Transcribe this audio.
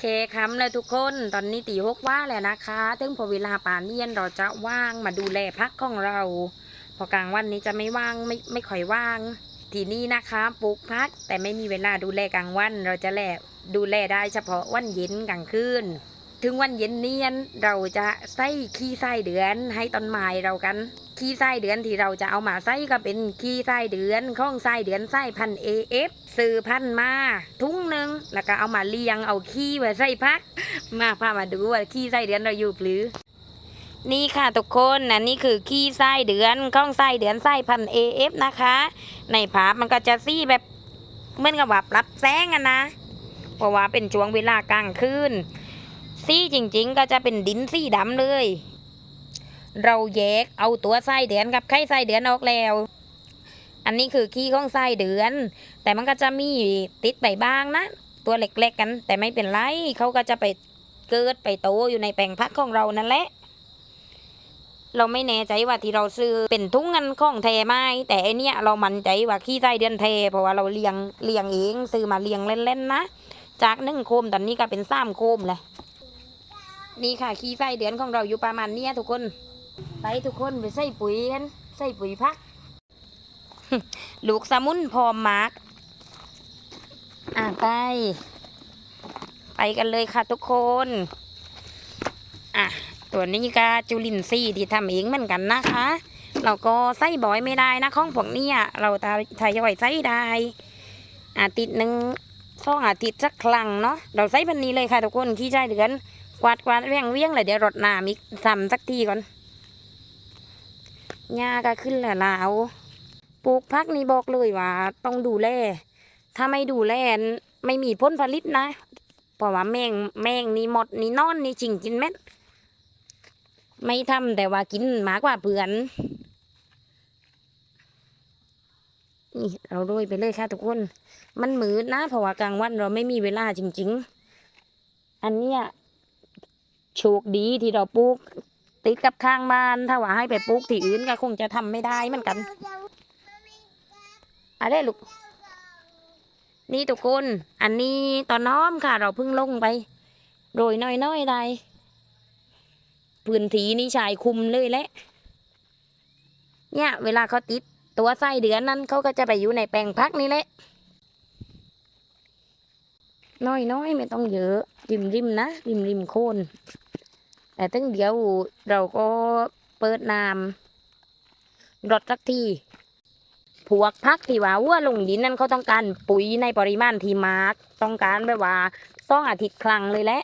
เคคำเลยทุกคนตอนนี้ตีหกว่าแล้วนะคะถึงพอเวลาป่านเย็นเราจะว่างมาดูแลพักของเรา พอกลางวันนี้จะไม่ว่างไม่ไม่ค่อยว่าง ทีนี้นะคะปลูกพัก แต่ไม่มีเวลาดูแลกลางวัน เราจะแลดูแลได้เฉพาะวันเย็นกลางคืน ถึงวันเย็นเนียนเราจะใส่ขี้ไส้เดือนให้ต้นไม้เรากัน ขี้ไส้เดือนที่เราจะเอามาใส่ก็เป็นขี้ไส้เดือนข้องไส้เดือนไส้พันเอฟซื้อพันมาทุ่งหนึ่งแล้วก็เอามาเลี้ยงเอาขี้ไว้ใส่พัก มาพามาดูว่าขี้ไส้เดือนเราอยู่หรือนี่ค่ะทุกคนอันนี้คือขี้ไส้เดือนข้องไส้เดือนไส้พันเอฟนะคะ ในภาพมันก็จะซี่แบบเหมือนกับว่ารับแสงอะนะเพราะว่าเป็นช่วงเวลากลางคืน ซี่จริง ๆ ก็จะเป็นดินสีดำเลย เราแยกเอาตัวไส้เดือนกับไข่ไส้เดือนออกแล้ว อันนี้คือขี้ของไส้เดือน แต่มันก็จะมีติดไปบ้างนะ ตัวเล็กๆกัน แต่ไม่เป็นไรเขาก็จะไปเกิดไปโตอยู่ในแปลงพักของเรานั่นแหละเราไม่แน่ใจว่าที่เราซื้อเป็นทุ่งเงินของแทไหมแต่ไอเนี้ยเรามั่นใจว่าขี้ไส้เดือนแทเพราะว่าเราเลี้ยงเลี้ยงเองซื้อมาเลี้ยงเล่นๆนะ จากหนึ่งโคมตอนนี้ก็เป็นสามโคมเลย นี่ค่ะขี้ไส้เดือนของเราอยู่ประมาณเนี้ยทุกคนไปทุกคนไปใส่ปุ๋ยกันใส่ปุ๋ยพัก ลูกสมุนพร้อมมาร์กอะไป ไปกันเลยค่ะทุกคนอะตัวนี้ก็จุลินทรีย์ที่ทำเองเหมือนกันนะคะ เราก็ใส่บ่อยไม่ได้นะของพวกนี้เราททยอยใส่ได้อาทิตย์หนึ่งสองอาทิตย์สักครั้งเนาะเราใส่พันนี้เลยค่ะทุกคนขี้ใจเดือน กวาดกวาดเวียงเวียงเลยเดี๋ยวรดน้ำอีกทำสักทีก่อนหญ้าก็ขึ้นแล้วลาวปลูกพักนี่บอกเลยว่า ต้องดูแล ถ้าไม่ดูแลไม่มีผลผลิตนะ เพราะว่าแมงแมงนี่หมดนี่นอนนี่จริงกินเม็ด ไม่ทำแต่ว่ากินหมากกว่าเพื่อน นี่เราโรยไปเลยค่ะทุกคน มันมืดนะเพราะว่ากลางวันเราไม่มีเวลาจริง ๆ อันเนี้ย โชคดีที่เราปลูกติดกับข้างบ้าน ถ้าว่าให้ไปปลูกที่อื่นก็คงจะทำไม่ได้เหมือนกันอะไรลูก นี่ทุกคน อันนี้ตอนน้อมค่ะ เราเพิ่งลงไป โรยน้อยๆได้พื้นที่นี่ชายคุมเลยแหละ เนี่ย เวลาเขาติดตัวไส้เดือนนั้นเขาก็จะไปอยู่ในแปลงพักนี่แหละ น้อยน้อยไม่ต้องเยอะ ริมริมนะ ริมริมโคนแต่ตั้งเดี๋ยวเราก็เปิดน้ำรดสักทีพวกพักที่ว่าวัวลงดินนั่นเขาต้องการปุ๋ยในปริมาณที่มาก ต้องการแบบว่าต้องอาทิตย์ครั้งเลยแหละ